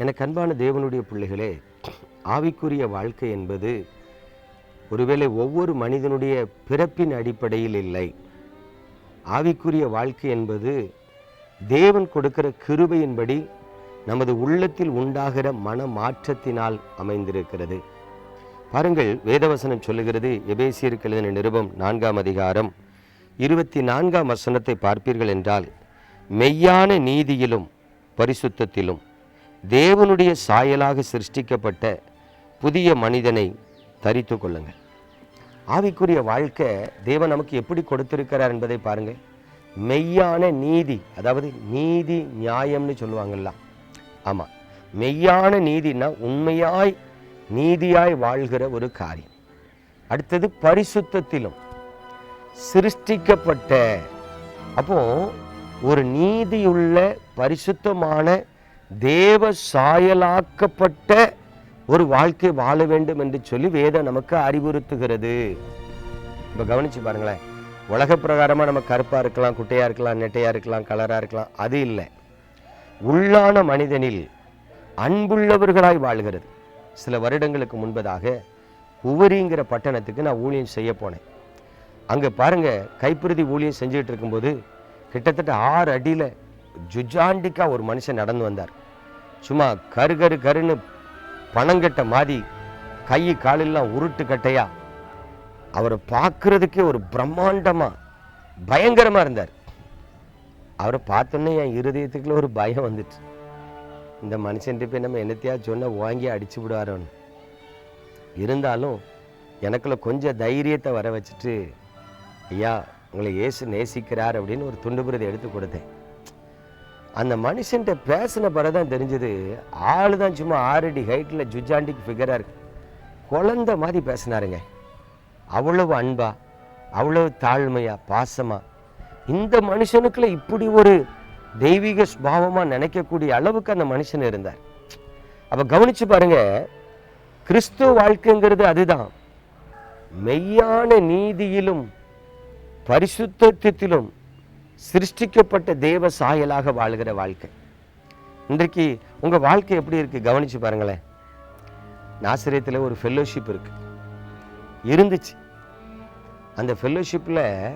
எனக்கு அன்பான தேவனுடைய பிள்ளைகளே ஆவிக்குரிய வாழ்க்கை என்பது ஒருவேளை ஒவ்வொரு மனிதனுடைய பிறப்பின் அடிப்படையில் இல்லை. ஆவிக்குரிய வாழ்க்கை என்பது தேவன் கொடுக்கிற கிருபையின்படி நமது உள்ளத்தில் உண்டாகிற மன மாற்றத்தினால் அமைந்திருக்கிறது. பாருங்கள் வேதவசனம் சொல்லுகிறது எபேசியருக்கு எழுதின நிருபம் நான்காம் அதிகாரம் இருபத்தி நான்காம் வசனத்தை பார்ப்பீர்கள் என்றால் மெய்யான நீதியிலும் பரிசுத்தத்திலும் தேவனுடைய சாயலாக சிருஷ்டிக்கப்பட்ட புதிய மனிதனை தரித்து கொள்ளுங்கள். ஆவிக்குரிய வாழ்க்கை தேவன் நமக்கு எப்படி கொடுத்திருக்கிறார் என்பதை பாருங்கள். மெய்யான நீதி அதாவது நீதி நியாயம்னு சொல்லுவாங்கல்ல. ஆமாம் மெய்யான நீதினா உண்மையாய் நீதியாய் வாழ்கிற ஒரு காரியம். அடுத்தது பரிசுத்தத்திலும் சிருஷ்டிக்கப்பட்ட அப்போ ஒரு நீதியுள்ள பரிசுத்தமான தேவ சாயலாக்கப்பட்ட ஒரு வாழ்க்கை வாழ வேண்டும் என்று சொல்லி வேதம் நமக்கு அறிவுறுத்துகிறது. இப்போ கவனிச்சு பாருங்களேன். உலக பிரகாரமாக நம்ம கருப்பாக இருக்கலாம் குட்டையாக இருக்கலாம் நெட்டையாக இருக்கலாம் கலராக இருக்கலாம் அது இல்லை. உள்ளான மனிதனில் அன்புள்ளவர்களாய் வாழ்கிறது. சில வருடங்களுக்கு முன்பதாக உவரிங்கிற பட்டணத்துக்கு நான் ஊழியம் செய்ய போனேன். அங்கே பாருங்க கைப்பிரதி ஊழியம் செஞ்சுட்டு இருக்கும்போது கிட்டத்தட்ட ஆறு அடியில் ஜுஜாண்டிக்கா ஒரு மனுஷன் நடந்து வந்தார். சும்மா கரு கரு கருன்னு பணங்கட்ட மாதிரி கை காலெல்லாம் உருட்டு கட்டையா. அவரை பார்க்கறதுக்கே ஒரு பிரம்மாண்டமா பயங்கரமா இருந்தார். அவரை பார்த்தோன்னே என் இருதயத்துக்குள்ள ஒரு பயம் வந்துட்டு இந்த மனுஷன்ட்டு போய் நம்ம என்னத்தையா சொன்னால் வாங்கி அடிச்சு விடுவாரோன்னு. இருந்தாலும் எனக்குள்ள கொஞ்சம் தைரியத்தை வர வச்சுட்டு ஐயா உங்களை ஏசு நேசிக்கிறார் அப்படின்னு ஒரு துண்டு பிரதி எடுத்து கொடுத்தேன். அந்த மனுஷன்ட்ட பேசின பிறகு தான் தெரிஞ்சது ஆளு தான் சும்மா ஆறடி ஹைட்டில் ஜுஜாண்டிக் ஃபிகராக இருக்கு. குழந்த மாதிரி பேசினாருங்க. அவ்வளவு அன்பா அவ்வளவு தாழ்மையா பாசமா. இந்த மனுஷனுக்குள்ள இப்படி ஒரு தெய்வீக ஸ்பாவமாக நினைக்கக்கூடிய அளவுக்கு அந்த மனுஷன் இருந்தார். அப்போ கவனிச்சு பாருங்க கிறிஸ்துவ வாழ்க்கைங்கிறது அதுதான். மெய்யான நீதியிலும் பரிசுத்தத்திலும் சிருஷ்டிக்கப்பட்ட தேவ சாயலாக வாழ்கிற வாழ்க்கை. இன்றைக்கு உங்க வாழ்க்கை எப்படி இருக்கு? கவனிச்சு பாருங்களேன். நாசிரியத்தில் ஒரு ஃபெல்லோஷிப் இருக்கு. இருந்துச்சு. அந்த ஃபெல்லோஷிப்பில்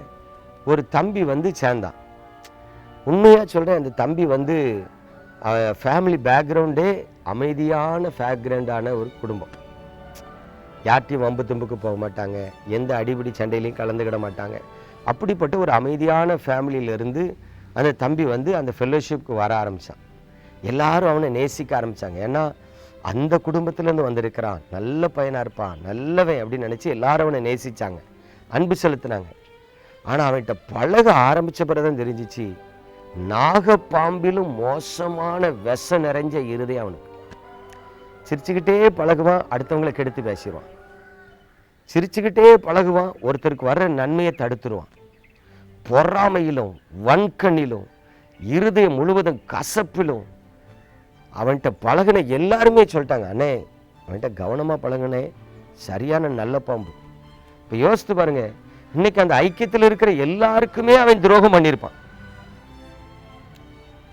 ஒரு தம்பி வந்து சேர்ந்தான். உண்மையாக சொல்கிறேன் அந்த தம்பி வந்து ஃபேமிலி பேக்ரவுண்டே அமைதியான பேக்ரவுண்டான ஒரு குடும்பம். யார்ட்டையும் வம்பு தும்புக்கு போக மாட்டாங்க. எந்த அடிபிடி சண்டையிலையும் கலந்துக்கிட மாட்டாங்க. அப்படிப்பட்ட ஒரு அமைதியான ஃபேமிலியிலேருந்து அந்த தம்பி வந்து அந்த ஃபெல்லோஷிப்க்கு வர ஆரம்பித்தான் எல்லாரும் அவனை நேசிக்க ஆரம்பித்தாங்க ஏன்னா அந்த குடும்பத்திலேருந்து வந்திருக்கிறான். நல்ல பையனாக இருப்பான். நல்லவன் அப்படின்னு நினச்சி எல்லாரும் அவனை நேசித்தாங்க அன்பு செலுத்தினாங்க. ஆனால் அவன்கிட்ட பழக ஆரம்பித்த பிறகு தான் தெரிஞ்சிச்சு நாகப்பாம்பிலும் மோசமான விஷ நிறைஞ்ச இருதே அவனுக்கு. சிரிச்சுக்கிட்டே பழகுவான் அடுத்தவங்களை கெடுத்து பேசிடுவான். சிரிச்சுக்கிட்டே பழகுவான். ஒருத்தருக்கு வர்ற நன்மையை தடுத்துருவான். பொறாமையிலும் வன்கண்ணிலும் இருதயம் முழுவதும் கசப்பிலும் அவன்கிட்ட பழகுன எல்லாருமே சொல்லிட்டாங்க அண்ணே அவன்கிட்ட கவனமாக பழகுனே சரியான நல்ல பாம்பு. இப்போ யோசித்து பாருங்க இன்னைக்கு அந்த ஐக்கியத்தில் இருக்கிற எல்லாருக்குமே அவன் துரோகம் பண்ணியிருப்பான்.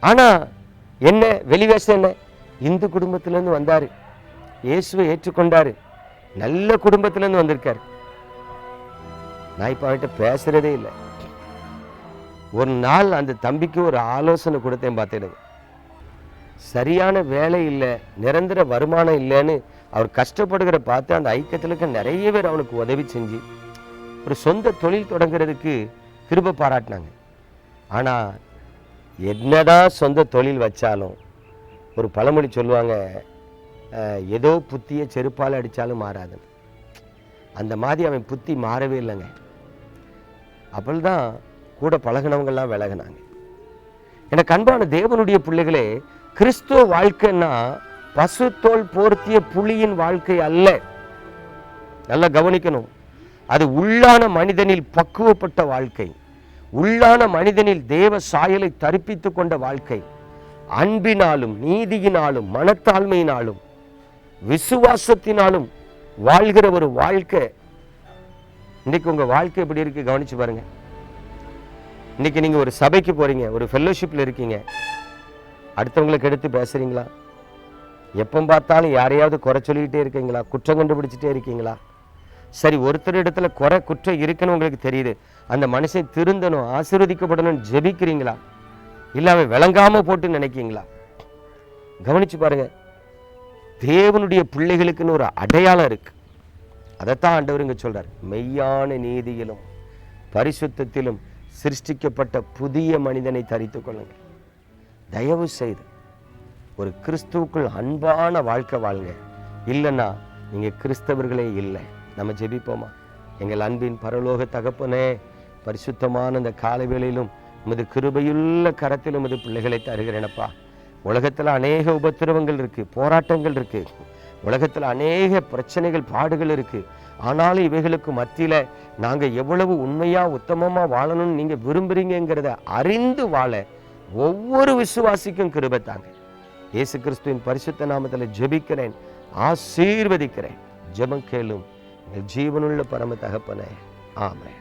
ஆனா என்ன வெளிவேஷம் என்ன? இந்து குடும்பத்திலேருந்து வந்தாரு. இயேசுவை ஏற்றுக்கொண்டாரு. நல்ல குடும்பத்திலேருந்து வந்திருக்காரு. நான் இப்போ அவன்கிட்ட பேசுறதே இல்லை. ஒரு நாள் அந்த தம்பிக்கு ஒரு ஆலோசனை கொடுத்தேன் பார்த்துடுங்க சரியான வேலை இல்லை நிரந்தர வருமானம் இல்லைன்னு அவர் கஷ்டப்படுகிற பார்த்து அந்த ஐக்கியத்தில் இருக்க நிறைய பேர் அவனுக்கு உதவி செஞ்சு ஒரு சொந்த தொழில் தொடங்குறதுக்கு கிருப பாராட்டினாங்க. ஆனால் என்னதான் சொந்த தொழில் வச்சாலும் ஒரு பழமொழி சொல்லுவாங்க ஏதோ புத்தியை செருப்பால் அடித்தாலும் மாறாதுன்னு அந்த மாதிரி அவன் புத்தி மாறவே இல்லைங்க. அப்பொழுதுதான் கூட பழகினவங்கெல்லாம் விலகினாங்க. எனக்கு அன்பான தேவனுடைய பிள்ளைகளே கிறிஸ்துவ வாழ்க்கைன்னா பசுத்தோல் போர்த்திய புலியின் வாழ்க்கை அல்ல. நல்லா கவனிக்கணும். அது உள்ளான மனிதனில் பக்குவப்பட்ட வாழ்க்கை. உள்ளான மனிதனில் தேவ சாயலை தரிப்பித்து கொண்ட வாழ்க்கை. அன்பினாலும் நீதியினாலும் மனத்தாழ்மையினாலும் விசுவாசத்தினாலும் வாழ்கிற ஒரு வாழ்க்கை. இன்னைக்கு உங்க வாழ்க்கை எப்படி இருக்கு? கவனிச்சு பாருங்க. இன்னைக்கு நீங்க ஒரு சபைக்கு போறீங்க ஒரு ஃபெல்லோஷிப்ல இருக்கீங்க. அடுத்தவங்களுக்கு எடுத்து பேசுறீங்களா? எப்போ பார்த்தாலும் யாரையாவது குறை சொல்லிக்கிட்டே இருக்கீங்களா? குற்றம் கண்டுபிடிச்சிட்டே இருக்கீங்களா? சரி ஒருத்தர் இடத்துல குறை குற்றம் இருக்குன்னு உங்களுக்கு தெரியுது. அந்த மனுஷன் திருந்தணும் ஆசீர்வதிக்கப்படணும்னு ஜெபிக்கிறீங்களா? இல்லை அவன் விளங்காம போட்டு நினைக்கீங்களா? கவனிச்சு பாருங்க. தேவனுடைய பிள்ளைகளுக்குன்னு ஒரு அடையாளம் இருக்கு. அதைத்தான் ஆண்டவர் இங்கே சொல்றார். மெய்யான நீதியிலும் பரிசுத்தத்திலும் சிருஷ்டிக்கப்பட்ட புதிய மனிதனை தரித்து கொள்ளுங்கள். தயவு செய்து ஒரு கிறிஸ்துவுக்குள் அன்பான வாழ்க்கை வாழ்ங்க. இல்லைன்னா நீங்க கிறிஸ்தவர்களே இல்லை. நம்ம ஜெபிப்போமா? எங்கள் அன்பின் பரலோக தகப்பனே பரிசுத்தமான இந்த காலை வேளையிலும் உமது கிருபையுள்ள கரத்திலும் உமது பிள்ளைகளை தருகிறேனப்பா. உலகத்துல அநேக உபத்திரவங்கள் இருக்கு போராட்டங்கள் இருக்கு. உலகத்துல அநேக பிரச்சனைகள் பாடுகள் இருக்கு. ஆனாலும் இவைகளுக்கு மத்தியில நாங்க எவ்வளவு உண்மையா உத்தமமா வாழணும்னு நீங்க விரும்புகிறீங்கிறத அறிந்து வாழ ஒவ்வொரு விசுவாசிக்கும் கிருபை தாங்க. இயேசு கிறிஸ்துவின் பரிசுத்த நாமத்தில் ஜெபிக்கிறேன் ஆசீர்வதிக்கிறேன். ஜெபம் கேளும் ஜீவனுள்ள பரம தகப்பன. ஆமென்.